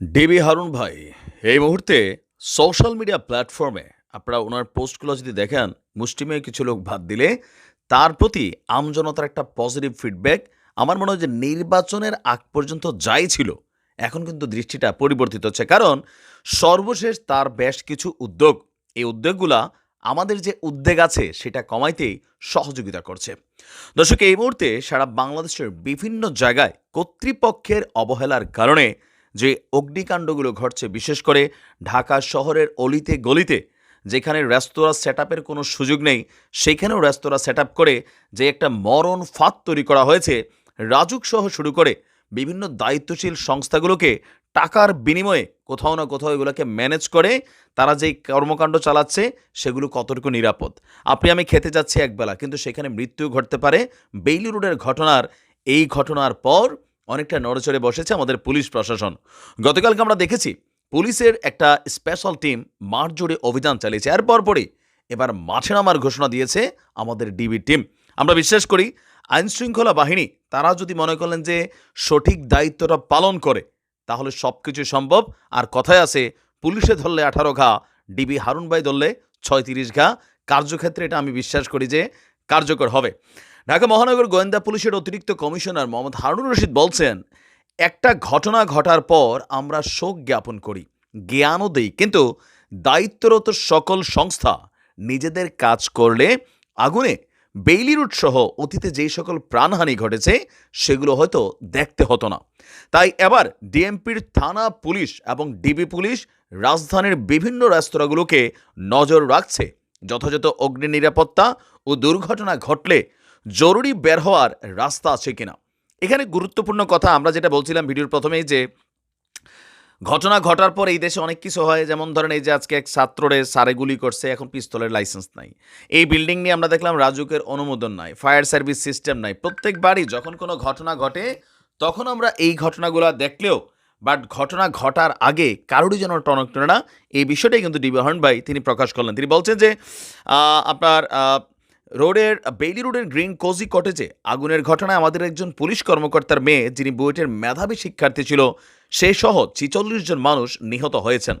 DB Harun ভাই, এই মুহূর্তে সোশ্যাল মিডিয়া প্ল্যাটফর্মে আপনারা ওনার পোস্টগুলো যদি দেখেন, মুষ্টিমেয় কিছু লোক ভাত দিলে তার প্রতি আমজনতার একটা পজিটিভ ফিডব্যাক আমার মনে হয় যে নির্বাচনের আগ পর্যন্ত যাই ছিল, এখন কিন্তু দৃষ্টিটা পরিবর্তিত হচ্ছে। কারণ সর্বশেষ তার বেশ কিছু উদ্যোগ, এই উদ্যোগগুলা আমাদের যে উদ্বেগ আছে সেটা কমাইতেই সহযোগিতা করছে। দর্শক, এই মুহূর্তে সারা বাংলাদেশের বিভিন্ন জায়গায় কর্তৃপক্ষের অবহেলার কারণে যে অগ্নিকাণ্ডগুলো ঘটছে, বিশেষ করে ঢাকা শহরের অলিতে গলিতে, যেখানে রেস্তোরাঁ সেট কোনো সুযোগ নেই, সেখানেও রেস্তোরাঁ সেট করে যে একটা মরণ ফাঁদ তৈরি করা হয়েছে, রাজুক সহ শুরু করে বিভিন্ন দায়িত্বশীল সংস্থাগুলোকে টাকার বিনিময়ে কোথাও না কোথাও এগুলোকে ম্যানেজ করে তারা যেই কর্মকাণ্ড চালাচ্ছে, সেগুলো কতটুকু নিরাপদ। আপনি আমি খেতে যাচ্ছি একবেলা, কিন্তু সেখানে মৃত্যু ঘটতে পারে। বেইলি রোডের ঘটনার, এই ঘটনার পর অনেকটা নড়েচড়ে বসেছে আমাদের পুলিশ প্রশাসন। গতকালকে আমরা দেখেছি, পুলিশের একটা স্পেশাল টিম মাঠ জুড়ে অভিযান চালিয়েছে। এর পরপরই এবার মাঠে নামার ঘোষণা দিয়েছে আমাদের ডিবি টিম আমরা বিশ্বাস করি আইনশৃঙ্খলা বাহিনী, তারা যদি মনে করলেন যে সঠিক দায়িত্বটা পালন করে, তাহলে সব কিছু সম্ভব। আর কথায় আছে, পুলিশে ধরলে আঠারো ঘা ডিবি হারুন ভাই ধরলে ছয়ত্রিশ ঘা। কার্যক্ষেত্রে এটা আমি বিশ্বাস করি যে কার্যকর হবে। ঢাকা মহানগর গোয়েন্দা পুলিশের অতিরিক্ত কমিশনার মোহাম্মদ হারুন রশিদ বলছেন, একটা ঘটনা ঘটার পর আমরা শোক জ্ঞাপন করি, জ্ঞানও দেই, কিন্তু দায়িত্বরত সকল সংস্থা নিজেদের কাজ করলে আগুনে বেইলি রুট সহ অতীতে যেই সকল প্রাণহানি ঘটেছে, সেগুলো হয়তো দেখতে হতো না। তাই এবার ডিএমপির থানা পুলিশ এবং ডিবি পুলিশ রাজধানীর বিভিন্ন রেস্তোরাঁগুলোকে নজর রাখছে। যথাযথ অগ্নি নিরাপত্তা ও দুর্ঘটনা ঘটলে জরুরি বের হওয়ার রাস্তা আছে কিনা? এখানে গুরুত্বপূর্ণ কথা আমরা যেটা বলছিলাম ভিডিওর প্রথমেই যে, ঘটনা ঘটার পর এই দেশে অনেক কিছু হয়। যেমন ধরেন এই যে আজকে এক ছাত্ররে সারে গুলি করছে, এখন পিস্তলের লাইসেন্স নাই। এই বিল্ডিং নিয়ে আমরা দেখলাম রাজুকের অনুমোদন নাই ফায়ার সার্ভিস সিস্টেম নাই। প্রত্যেকবারই যখন কোনো ঘটনা ঘটে, তখন আমরা এই ঘটনাগুলো দেখলেও বাট ঘটনা ঘটার আগে কারোরই যেন টনক টনে না, এই বিষয়টাই কিন্তু ডিবি হর্ন ভাই তিনি প্রকাশ করলেন। তিনি বলছেন যে আপনার রোডের, বেইলি রোডের গ্রিন কোজি কটেজে আগুনের ঘটনায় আমাদের একজন পুলিশ কর্মকর্তার মেয়ে, যিনি বুয়েটের মেধাবী শিক্ষার্থী ছিল, সে সহ ছিচল্লিশ জন মানুষ নিহত হয়েছেন।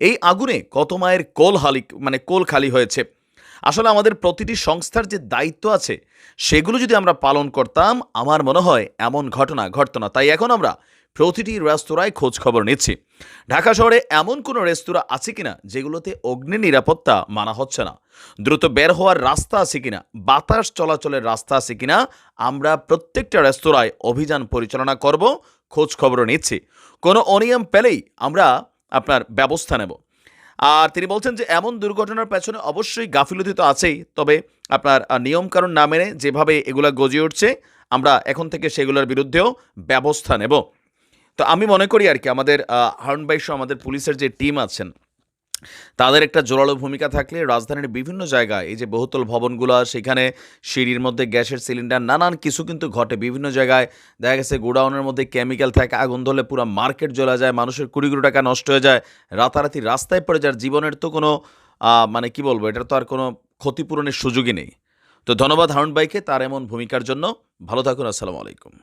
এই আগুনে কত মায়ের কোল হালি মানে কোল খালি হয়েছে? আসলে আমাদের প্রতিটি সংস্থার যে দায়িত্ব আছে, সেগুলো যদি আমরা পালন করতাম, আমার মনে হয় এমন ঘটনা ঘটতো না। তাই এখন আমরা প্রতিটি রেস্তোরাঁয় খোঁজ খবর নিচ্ছি। ঢাকা শহরে এমন কোনো রেস্তোরাঁ আছে কিনা যেগুলোতে অগ্নি নিরাপত্তা মানা হচ্ছে না? দ্রুত বের হওয়ার রাস্তা আছে কিনা? বাতাস চলাচলের রাস্তা আছে কিনা? আমরা প্রত্যেকটা রেস্তোরাঁয় অভিযান পরিচালনা করব খোঁজ খবর নিচ্ছি। কোনো অনিয়ম পেলেই আমরা আপনার ব্যবস্থা নেব। আর তিনি বলছেন যে এমন দুর্ঘটনার পেছনে অবশ্যই গাফিলতি তো আছেই, তবে আপনার নিয়মকানুন না মেনে যেভাবে এগুলা গজিয়ে উঠছে, আমরা এখন থেকে সেগুলোর বিরুদ্ধেও ব্যবস্থা নেব। তো আমি মনে করি আর কি, আমাদের হারুন ভাই সহ আমাদের পুলিশের যে টিম আছেন, তাদের একটা জোরালো ভূমিকা থাকলে রাজধানীর বিভিন্ন জায়গায় এই যে বহুতল ভবনগুলো, সেখানে সিঁড়ির মধ্যে গ্যাসের সিলিন্ডার, নানান কিছু কিন্তু ঘটে। বিভিন্ন জায়গায় দেখা গেছে গোডাউনের মধ্যে কেমিক্যাল থাকে, আগুন ধরলে পুরো মার্কেট জ্বলা যায়, মানুষের কুড়ি কুড়ি টাকা নষ্ট হয়ে যায়, রাতারাতি রাস্তায় পড়ে যার জীবনের তো কোনো মানে কি বলব, এটার তো আর কোনো ক্ষতিপূরণের সুযোগই নেই। তো ধন্যবাদ হারুন ভাইকে তার এমন ভূমিকার জন্য। ভালো থাকুন, আসসালামু আলাইকুম।